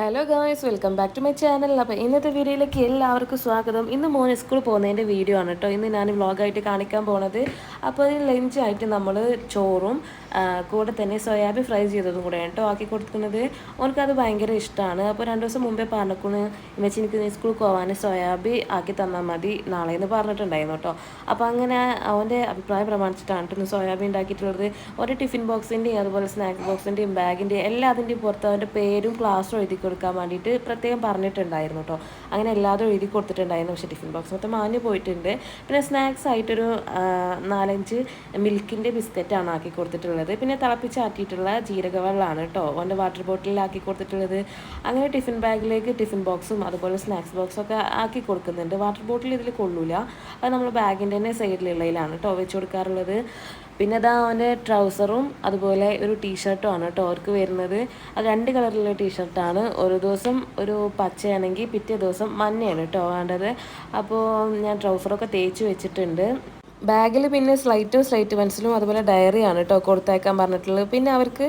Hello guys welcome back to my channel അപ്പോൾ ഇന്നത്തെ വീഡിയോയിലേക്ക് എല്ലാവർക്കും സ്വാഗതം. ഇന്ന് മോൻ സ്കൂളിൽ പോകുന്നതിന്റെ വീഡിയോ ആണ് കേട്ടോ ഇന്ന് ഞാൻ വ്ളോഗായിട്ട് കാണിക്കാൻ പോണത്. അപ്പോൾ അതിന് ലഞ്ചായിട്ട് നമ്മൾ ചോറും കൂടെ തന്നെ സോയാബീൻ ഫ്രൈ ചെയ്തതും കൂടെ കേട്ടോ ആക്കി കൊടുക്കുന്നത്. ഓനക്കത് ഭയങ്കര ഇഷ്ടമാണ് അപ്പോൾ രണ്ട് ദിവസം മുമ്പേ പറഞ്ഞിക്കുന്നു വെച്ച് എനിക്ക് സ്കൂളിൽ പോകാൻ സോയാബീൻ ആക്കി തന്നാൽ മതി നാളെ എന്ന് പറഞ്ഞിട്ടുണ്ടായിരുന്നു കേട്ടോ അപ്പോൾ അങ്ങനെ അവന്റെ അഭിപ്രായം പ്രമാണിച്ചിട്ടാണ് കേട്ടോ സോയാബീൻ ഉണ്ടാക്കിയിട്ടുള്ളത്. ഓരോ ടിഫിൻ ബോക്സിന്റെയും അതുപോലെ സ്നാക്ക് ബോക്സിന്റെയും ബാഗിന്റെയും എല്ലാത്തിന്റെയും പുറത്ത് അവന്റെ പേരും ക്ലാസ്സും എഴുതി കൊടുക്കാൻ വേണ്ടിയിട്ട് പ്രത്യേകം പറഞ്ഞിട്ടുണ്ടായിരുന്നു കേട്ടോ അങ്ങനെ എല്ലാതും എഴുതി കൊടുത്തിട്ടുണ്ടായിരുന്നു. പക്ഷേ ടിഫിൻ ബോക്സ് മൊത്തം മാഞ്ഞു പോയിട്ടുണ്ട്. പിന്നെ സ്നാക്സ് ആയിട്ടൊരു നാലഞ്ച് മിൽക്കിന്റെ ബിസ്ക്കറ്റാണ് ആക്കി കൊടുത്തിട്ടുള്ളത്. പിന്നെ തിളപ്പിച്ചാറ്റിയിട്ടുള്ള ജീരകവെള്ളമാണ് കേട്ടോ ഓന്റെ വാട്ടർ ബോട്ടിലാക്കി കൊടുത്തിട്ടുള്ളത്. അങ്ങനെ ടിഫിൻ ബാഗിലേക്ക് ടിഫിൻ ബോക്സും അതുപോലെ സ്നാക്സ് ബോക്സും ഒക്കെ ആക്കി കൊടുക്കുന്നുണ്ട്. വാട്ടർ ബോട്ടിൽ ഇതിൽ കൊള്ളൂല. അത് നമ്മൾ ബാഗിന്റെ തന്നെ സൈഡിലുള്ളതിലാണ് കേട്ടോ വെച്ച് കൊടുക്കാറുള്ളത്. പിന്നെ അതാ അവന്റെ ട്രൗസറും അതുപോലെ ഒരു ടീഷർട്ടും ആണ് കേട്ടോ അവർക്ക് വരുന്നത്. അത് രണ്ട് കളറിലുള്ള ടീഷർട്ടാണ്. ഒരു ദിവസം ഒരു പച്ചയാണെങ്കിൽ പിറ്റേ ദിവസം മഞ്ഞയാണ് കേട്ടോ വേണ്ടത്. അപ്പോൾ ഞാൻ ട്രൗസറൊക്കെ തേച്ച് വെച്ചിട്ടുണ്ട്. ബാഗിൽ പിന്നെ സ്ലൈറ്റും സ്ലൈറ്റ് പെൻസിലും അതുപോലെ ഡയറിയാണ് കേട്ടോ കൊടുത്തേക്കാൻ പറഞ്ഞിട്ടുള്ളത്. പിന്നെ അവർക്ക്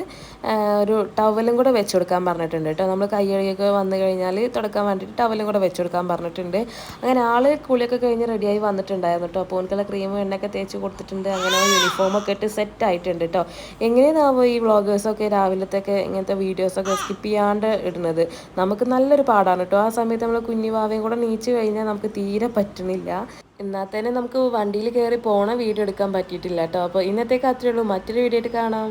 ഒരു ടവലും കൂടെ വെച്ച് കൊടുക്കാൻ പറഞ്ഞിട്ടുണ്ട് കേട്ടോ നമ്മൾ കൈകഴുകിയൊക്കെ വന്നു കഴിഞ്ഞാൽ തുടക്കാൻ വേണ്ടിയിട്ട് ടവലും കൂടെ വെച്ച് കൊടുക്കാൻ പറഞ്ഞിട്ടുണ്ട്. അങ്ങനെ ആൾ കുളിയൊക്കെ കഴിഞ്ഞ് റെഡിയായി വന്നിട്ടുണ്ടായിരുന്നു കേട്ടോ അപ്പോൾ ഓനക്കുള്ള ക്രീമും എണ്ണയൊക്കെ തേച്ച് കൊടുത്തിട്ടുണ്ട്. അങ്ങനെ യൂണിഫോമൊക്കെ ഇട്ട് സെറ്റ് ആയിട്ടുണ്ട് കേട്ടോ എങ്ങനെയാണാവോ ഈ വ്ളോഗേഴ്സൊക്കെ രാവിലത്തെയൊക്കെ ഇങ്ങനത്തെ വീഡിയോസൊക്കെ സ്കിപ്പ് ചെയ്യാണ്ട് ഇടുന്നത്? നമുക്ക് നല്ലൊരു പാടാണ് കേട്ടോ ആ സമയത്ത് നമ്മൾ കുഞ്ഞു ഭാവയും കൂടെ നീച്ച് കഴിഞ്ഞാൽ നമുക്ക് തീരെ പറ്റണില്ല. എന്നാൽ തന്നെ നമുക്ക് വണ്ടിയിൽ കയറി പോണ വീഡിയോ എടുക്കാൻ പറ്റിയിട്ടില്ല കേട്ടോ. അപ്പോൾ ഇന്നത്തേക്ക് അത്രയേ ഉള്ളൂ. മറ്റൊരു വീഡിയോ ആയിട്ട് കാണാം.